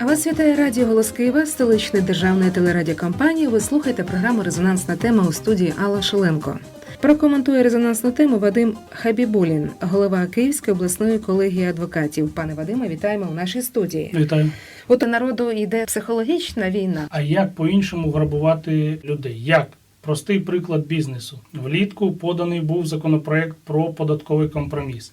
Вас вітає Радіо Голос Києва, столичної державної телерадіокомпанії. Ви слухаєте програму Резонансна тема у студії Алла Шуленко. Прокоментує резонансну тему Вадим Хабібулін, голова Київської обласної колегії адвокатів. Пане Вадиме, вітаємо в нашій студії. Вітаю. От у народу йде психологічна війна. А як по-іншому грабувати людей? Як? Простий приклад бізнесу. Влітку поданий був законопроект про податковий компроміс.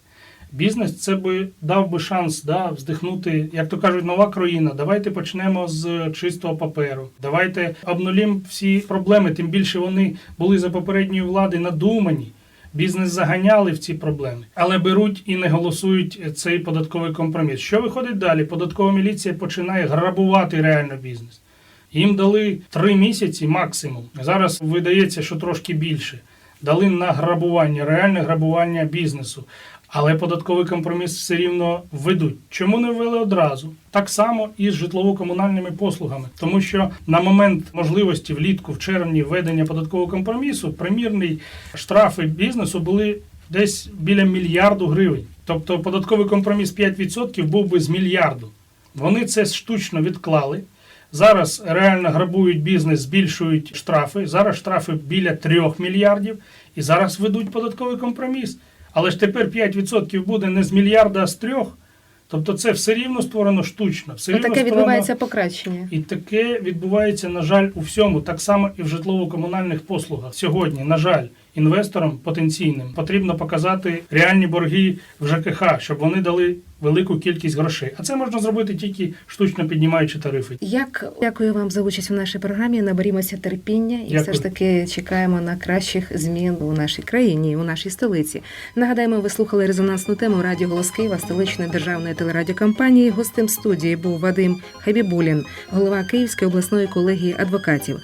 Бізнес це би дав би шанс да, вздихнути, як то кажуть, нова країна. Давайте почнемо з чистого паперу. Давайте обнулім всі проблеми. Тим більше вони були за попередньої влади надумані. Бізнес заганяли в ці проблеми, але беруть і не голосують цей податковий компроміс. Що виходить далі? Податкова міліція починає грабувати реально бізнес. Їм дали три місяці максимум. Зараз видається, що трошки більше. Дали на грабування, реальне грабування бізнесу. Але податковий компроміс все рівно введуть. Чому не ввели одразу? Так само і з житлово-комунальними послугами, тому що на момент можливості влітку, в червні введення податкового компромісу, примірні штрафи бізнесу були десь біля мільярду гривень. Тобто податковий компроміс 5% був би з мільярду. Вони це штучно відклали. Зараз реально грабують бізнес, збільшують штрафи. Зараз штрафи біля 3 мільярдів, і зараз ведуть податковий компроміс. Але ж тепер 5% буде не з мільярда, а з трьох. Тобто це все рівно створено штучно. Все рівно Таке створено- відбувається покращення. і таке відбувається, на жаль, у всьому, так само і в житлово-комунальних послугах. Сьогодні, на жаль, інвесторам потенційним потрібно показати реальні борги в ЖКХ, щоб вони дали велику кількість грошей. А це можна зробити тільки штучно піднімаючи тарифи. Як дякую вам за участь у нашій програмі. Наберімося терпіння і Дякую. все ж таки чекаємо на кращих змін у нашій країні, у нашій столиці. Нагадаємо, ви слухали резонансну тему Радіо Голос Києва, столичної державної телерадіокомпанії. Гостем студії був Вадим Хабібулін, голова Київської обласної колегії адвокатів.